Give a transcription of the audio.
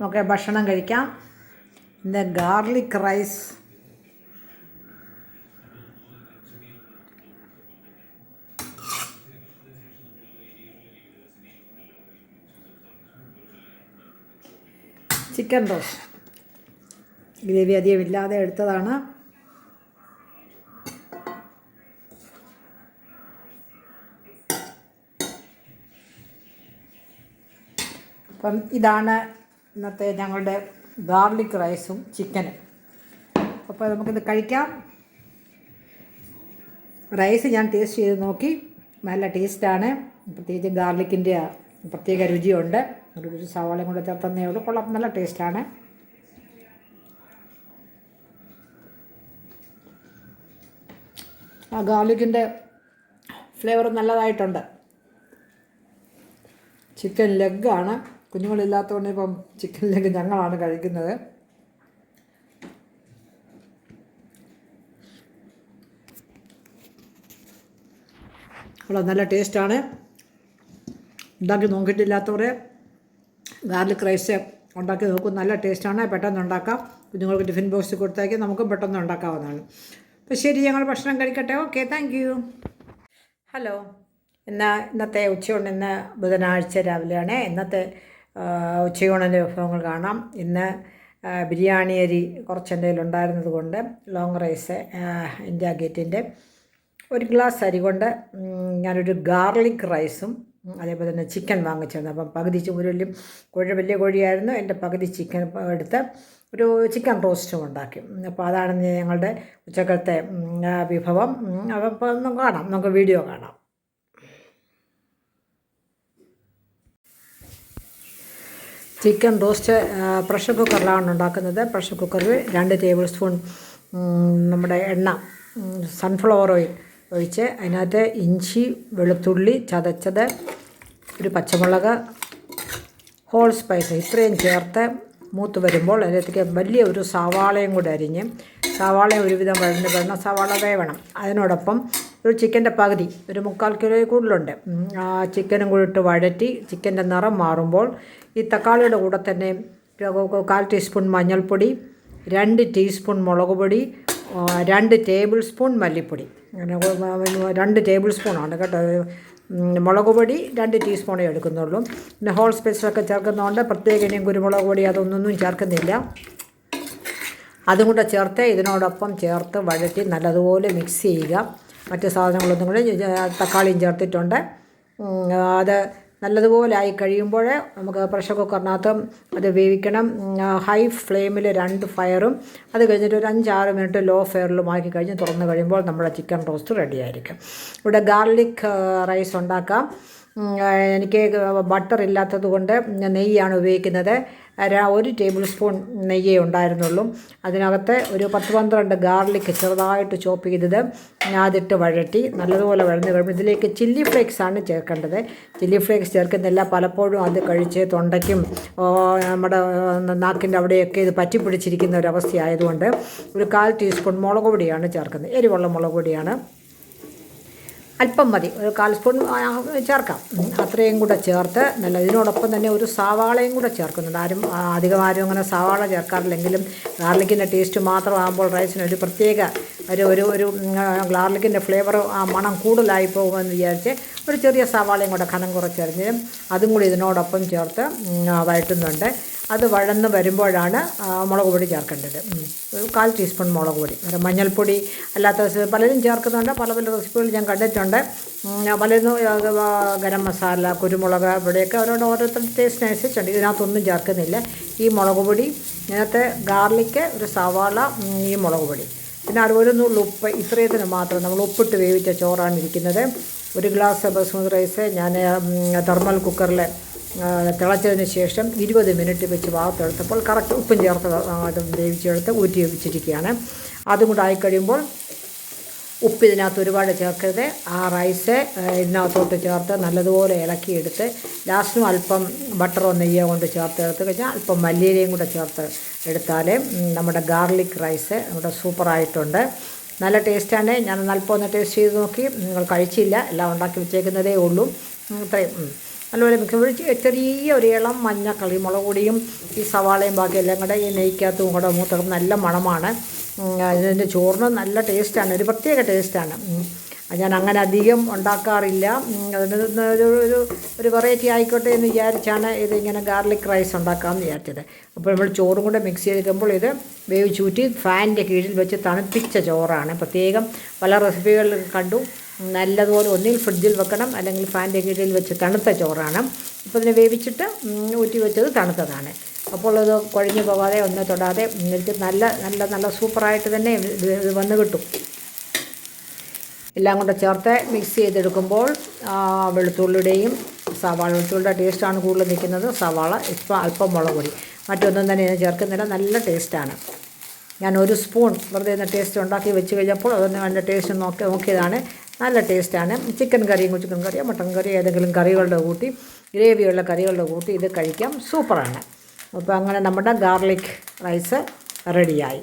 നമുക്ക് ഭക്ഷണം കഴിക്കാം. ഇന്ന് garlic rice chicken roast gravy അധികം ഇല്ലാതെ എടുത്തതാണ്. അപ്പം ഇതാണ് ഇന്നത്തെ ഞങ്ങളുടെ ഗാർലിക് റൈസും ചിക്കനും. അപ്പോൾ നമുക്കിത് കഴിക്കാം. റൈസ് ഞാൻ ടേസ്റ്റ് ചെയ്ത് നോക്കി. നല്ല ടേസ്റ്റാണ്. പ്രത്യേകിച്ച് ഗാർലിക്കിന്റെ പ്രത്യേക രുചിയുണ്ട്. ഒരു രുചി സവാളയും കൂടെ ചേർത്തന്നേ ഉള്ളൂ. കൊള്ളാം. നല്ല ടേസ്റ്റാണ്. ആ ഗാർലിക്കിന്റെ ഫ്ലേവർ നല്ലതായിട്ടുണ്ട്. ചിക്കൻ ലെഗാണ്. കുഞ്ഞുങ്ങളില്ലാത്തതുകൊണ്ട് ഇപ്പം ചിക്കൻ ലെഗ് ഞങ്ങളാണ് കഴിക്കുന്നത്. അപ്പോൾ നല്ല ടേസ്റ്റാണ്. ഉണ്ടാക്കി നോക്കിയിട്ടില്ലാത്തവർ ഗാർലിക് റൈസ് ഉണ്ടാക്കി നോക്കും. നല്ല ടേസ്റ്റാണ്. പെട്ടെന്ന് ഉണ്ടാക്കാം. കുഞ്ഞുങ്ങൾക്ക് ടിഫിൻ ബോക്സ് കൊടുത്തേക്ക് നമുക്കും പെട്ടെന്ന് ഉണ്ടാക്കാവുന്നതാണ്. അപ്പോൾ ശരി ഞങ്ങൾ ഭക്ഷണം കഴിക്കട്ടെ. Okay thank you. ഹലോ ഇന്ന് ഇന്നത്തെ ഉച്ചയുണ്ട് ഇന്ന് ബുധനാഴ്ച രാവിലെയാണ്. ഇന്നത്തെ ഉച്ചയൂണിന്റെ വിഭവങ്ങൾ കാണാം. ഇന്ന് ബിരിയാണി അരി കുറച്ച് എന്റെ ഉണ്ടായിരുന്നത് കൊണ്ട് ലോങ് റൈസ് ഇന്ത്യ ഗേറ്റിന്റെ ഒരു ഗ്ലാസ് അരി കൊണ്ട് ഞാനൊരു ഗാർലിക് റൈസും അതേപോലെ തന്നെ ചിക്കൻ വാങ്ങിച്ചിരുന്നു. അപ്പം പകുതി ഒരു വലിയ കോഴി വലിയ കോഴിയായിരുന്നു. എന്റെ പകുതി ചിക്കൻ എടുത്ത് ഒരു ചിക്കൻ റോസ്റ്റും ഉണ്ടാക്കി. അപ്പോൾ അതാണ് ഞങ്ങളുടെ ഉച്ചക്കത്തെ വിഭവം. അപ്പം കാണാം. നമുക്ക് വീഡിയോ കാണാം. ചിക്കൻ റോസ്റ്റ് പ്രഷർ കുക്കറിലാണ് ഉണ്ടാക്കുന്നത്. പ്രഷർ കുക്കറിൽ രണ്ട് ടേബിൾ സ്പൂൺ നമ്മുടെ എണ്ണ സൺഫ്ലവർ ഓയിൽ ഒഴിച്ച് അതിനകത്ത് ഇഞ്ചി വെളുത്തുള്ളി ചതച്ചത് ഒരു പച്ചമുളക് ഹോൾ സ്പൈസ് ഇത്രയും ചേർത്ത് മൂത്ത് വരുമ്പോൾ അതിനകത്തേക്ക് വലിയ ഒരു സവാളയും കൂടെ അരിഞ്ഞ് സവാളയും ഒരുവിധം വഴണ്ട് വരണം. സവാള വേവണം. അതിനോടൊപ്പം ഒരു ചിക്കന്റെ പകുതി ഒരു മുക്കാൽ കിലോ കൂടുതലുണ്ട്. ആ ചിക്കനും കൂടി ഇട്ട് വഴറ്റി ചിക്കന്റെ നിറം മാറുമ്പോൾ ഈ തക്കാളിയുടെ കൂടെ തന്നെ കാൽ ടീസ്പൂൺ മഞ്ഞൾപ്പൊടി രണ്ട് ടീസ്പൂൺ മുളക് പൊടി രണ്ട് ടേബിൾ സ്പൂൺ മല്ലിപ്പൊടി. രണ്ട് ടേബിൾ സ്പൂണാണ് കേട്ടോ. മുളക് പൊടി രണ്ട് ടീസ്പൂണേ എടുക്കുന്നുള്ളൂ. പിന്നെ ഹോൾ സ്പൈസൊക്കെ ചേർക്കുന്നതുകൊണ്ട് പ്രത്യേക ഇനിയും കുരുമുളക് പൊടി അതൊന്നും ചേർക്കുന്നില്ല. അതും കൂടെ ചേർത്ത് ഇതിനോടൊപ്പം ചേർത്ത് വഴറ്റി നല്ലതുപോലെ മിക്സ് ചെയ്യുക. മറ്റ് സാധനങ്ങളൊന്നും കൂടെ തക്കാളിയും ചേർത്തിട്ടുണ്ട്. അത് നല്ലതുപോലെ ആയി കഴിയുമ്പോൾ നമുക്ക് പ്രഷർ കുക്കറിനകത്ത് അത് വേവിക്കണം. ഹൈ ഫ്ലെയിമിൽ രണ്ട് ഫയറും അത് കഴിഞ്ഞിട്ട് ഒരു അഞ്ചാറ് മിനിറ്റ് ലോ ഫയറിലും ആക്കി കഴിഞ്ഞ് തുറന്ന് കഴിയുമ്പോൾ നമ്മുടെ ചിക്കൻ റോസ്റ്റ് റെഡി ആയിരിക്കും. ഇവിടെ ഗാർലിക് റൈസ് ഉണ്ടാക്കാം. എനിക്ക് ബട്ടർ ഇല്ലാത്തത് കൊണ്ട് നെയ്യാണ് ഉപയോഗിക്കുന്നത്. ര- ഒരു ടേബിൾ സ്പൂൺ നെയ്യേ ഉണ്ടായിരുന്നുള്ളൂ. അതിനകത്ത് ഒരു പത്ത് പന്ത്രണ്ട് ഗാർലിക് ചെറുതായിട്ട് ചോപ്പ് ചെയ്തത് അതിട്ട് വഴറ്റി നല്ലതുപോലെ വഴന്ന് കഴിയുമ്പോൾ ഇതിലേക്ക് ചില്ലി ഫ്ലേക്സാണ് ചേർക്കേണ്ടത്. ചില്ലി ഫ്ലേക്സ് ചേർക്കുന്നില്ല പലപ്പോഴും അത് കഴിച്ച് തൊണ്ടയ്ക്കും നമ്മുടെ നാക്കിന്റെ അവിടെയൊക്കെ ഇത് പറ്റി പിടിച്ചിരിക്കുന്ന ഒരവസ്ഥയായതുകൊണ്ട് ഒരു കാൽ ടീസ്പൂൺ മുളക് പൊടിയാണ് ചേർക്കുന്നത്. എരിവുള്ള മുളക് പൊടിയാണ്. അല്പം മതി. ഒരു കാൽ സ്പൂൺ ചേർക്കാം. അത്രയും കൂടെ ചേർത്ത് നല്ല ഇതിനോടൊപ്പം തന്നെ ഒരു സവാളയും കൂടെ ചേർക്കുന്നുണ്ട്. ആരും അധികം ആരും അങ്ങനെ സവാള ചേർക്കാറില്ലെങ്കിലും ഗാർലിക്കിന്റെ ടേസ്റ്റ് മാത്രമാകുമ്പോൾ റൈസിന് ഒരു പ്രത്യേക ഒരു ഒരു ഒരു ഗാർലിക്കിന്റെ ഫ്ലേവർ ആ മണം കൂടുതലായി പോകുമെന്ന് വിചാരിച്ച് ഒരു ചെറിയ സവാളയും കൂടെ കനം കുറച്ചരിഞ്ഞ് അതും കൂടി ഇതിനോടൊപ്പം ചേർത്ത് വഴറ്റുന്നുണ്ട്. അത് വഴന്ന് വരുമ്പോഴാണ് മുളക് പൊടി ചേർക്കേണ്ടത്. ഒരു കാൽ ടീസ്പൂൺ മുളക് പൊടി. മഞ്ഞൾപ്പൊടി അല്ലാത്ത പലരും ചേർക്കുന്നുണ്ട്. പല പല റെസിപ്പികൾ ഞാൻ കണ്ടിട്ടുണ്ട്. പലരും ഗരം മസാല കുരുമുളക് ഇവിടെയൊക്കെ അവരോട് ഓരോരുത്തരുടെ ടേസ്റ്റിനനുസരിച്ചുണ്ട് ഇതിനകത്തൊന്നും ചേർക്കുന്നില്ല. ഈ മുളക് പൊടി ഇതിനകത്ത് ഗാർലിക്ക് ഒരു സവാള ഈ മുളക് പൊടി. പിന്നെ അതുപോലെ ഒന്ന് ഉപ്പ്. ഇത്രയത്തിന് മാത്രം നമ്മൾ ഉപ്പിട്ട് വേവിച്ച ചോറാണ് ഇരിക്കുന്നത്. ഒരു ഗ്ലാസ് ബസ്മതി റൈസ് ഞാൻ തെർമൽ കുക്കറിൽ തിളച്ചതിന് ശേഷം ഇരുപത് മിനിറ്റ് വെച്ച് വാർത്തെടുത്തപ്പോൾ കറക്റ്റ് ഉപ്പും ചേർത്ത് വേവിച്ചെടുത്ത് ഊറ്റി വെച്ചിരിക്കുകയാണ്. അതും കൂടെ ആയിക്കഴിയുമ്പോൾ ഉപ്പ് ഇതിനകത്ത് ഒരുപാട് ചേർക്കരുത്. ആ റൈസ് ഇതിനകത്തോട്ട് ചേർത്ത് നല്ലതുപോലെ ഇളക്കിയെടുത്ത് ലാസ്റ്റും അല്പം ബട്ടറോ നെയ്യോ കൊണ്ട് ചേർത്ത് എടുത്ത് കഴിഞ്ഞാൽ അല്പം മല്ലിയിലയും കൂടെ ചേർത്ത് എടുത്താൽ നമ്മുടെ ഗാർലിക് റൈസ് നമ്മുടെ സൂപ്പറായിട്ടുണ്ട്. നല്ല ടേസ്റ്റാണ്. ഞാൻ അല്പം ഒന്ന് ടേസ്റ്റ് ചെയ്ത് നോക്കി. നിങ്ങൾ കഴിച്ചില്ല. എല്ലാം ഉണ്ടാക്കി വെച്ചേക്കുന്നതേ ഉള്ളൂ. ഉം, ഇത്രയും മിക്കപ്പോഴും ചെറിയ ഒരു ഇളം മഞ്ഞ കളി മുളക് പൊടിയും ഈ സവാളയും ബാക്കി എല്ലാം കൂടെ ഈ നെയ്ക്കകത്തും കൂടെ മൂത്തകം നല്ല മണമാണ്. ഇതിന്റെ ചോറിന് നല്ല ടേസ്റ്റാണ്. ഒരു പ്രത്യേക ടേസ്റ്റാണ്. ഞാൻ അങ്ങനെ അധികം ഉണ്ടാക്കാറില്ല. അതിന്റെ ഒരു ഒരു വെറൈറ്റി ആയിക്കോട്ടെ എന്ന് വിചാരിച്ചാണ് ഇത് ഇങ്ങനെ ഗാർലിക് റൈസ് ഉണ്ടാക്കാമെന്ന് വിചാരിച്ചത്. അപ്പോൾ നമ്മൾ ചോറും കൂടെ മിക്സ് ചെയ്തെടുക്കുമ്പോൾ ഇത് വേവിച്ചൂറ്റി ഫാനിന്റെ കീഴിൽ വെച്ച് തണുപ്പിച്ച ചോറാണ്. പ്രത്യേകം പല റെസിപ്പികളിലും കണ്ടു. നല്ലതുപോലെ ഒന്നിൽ ഫ്രിഡ്ജിൽ വെക്കണം. അല്ലെങ്കിൽ ഫാന്റെ കീഴിൽ വെച്ച് തണുത്ത ചോറാണ്. ഇപ്പോൾ ഇതിനെ വേവിച്ചിട്ട് ഊറ്റി വെച്ചത് തണുത്തതാണ്. അപ്പോൾ ഇത് കുഴഞ്ഞു പോകാതെ ഒന്ന് തൊടാതെ എനിക്ക് നല്ല നല്ല നല്ല സൂപ്പറായിട്ട് തന്നെ ഇത് വന്ന് കിട്ടും. എല്ലാം കൂടെ ചേർത്ത് മിക്സ് ചെയ്തെടുക്കുമ്പോൾ വെളുത്തുള്ളിയുടെയും സവാള വെളുത്തുള്ളിയുടെ ടേസ്റ്റാണ് കൂടുതൽ നിൽക്കുന്നത്. സവാള ഇപ്പം അല്പം മുളക് പൊടി. മറ്റൊന്നും തന്നെ ഞാൻ ചേർക്കുന്നില്ല. നല്ല ടേസ്റ്റാണ് ഞാൻ ഒരു സ്പൂൺ വെറുതെ ടേസ്റ്റ് ഉണ്ടാക്കി വെച്ച് കഴിഞ്ഞപ്പോൾ അതൊന്ന് നല്ല ടേസ്റ്റ് നോക്കി നോക്കിയതാണ്. നല്ല ടേസ്റ്റാണ്. ചിക്കൻ കറിയും ചിക്കൻ കറിയോ മട്ടൻ കറിയോ ഏതെങ്കിലും കറികളുടെ കൂട്ടി ഗ്രേവിയുള്ള കറികളുടെ കൂട്ടി ഇത് കഴിക്കാം. സൂപ്പറാണ്. അപ്പോൾ അങ്ങനെ നമ്മുടെ ഗാർലിക് റൈസ് റെഡിയായി.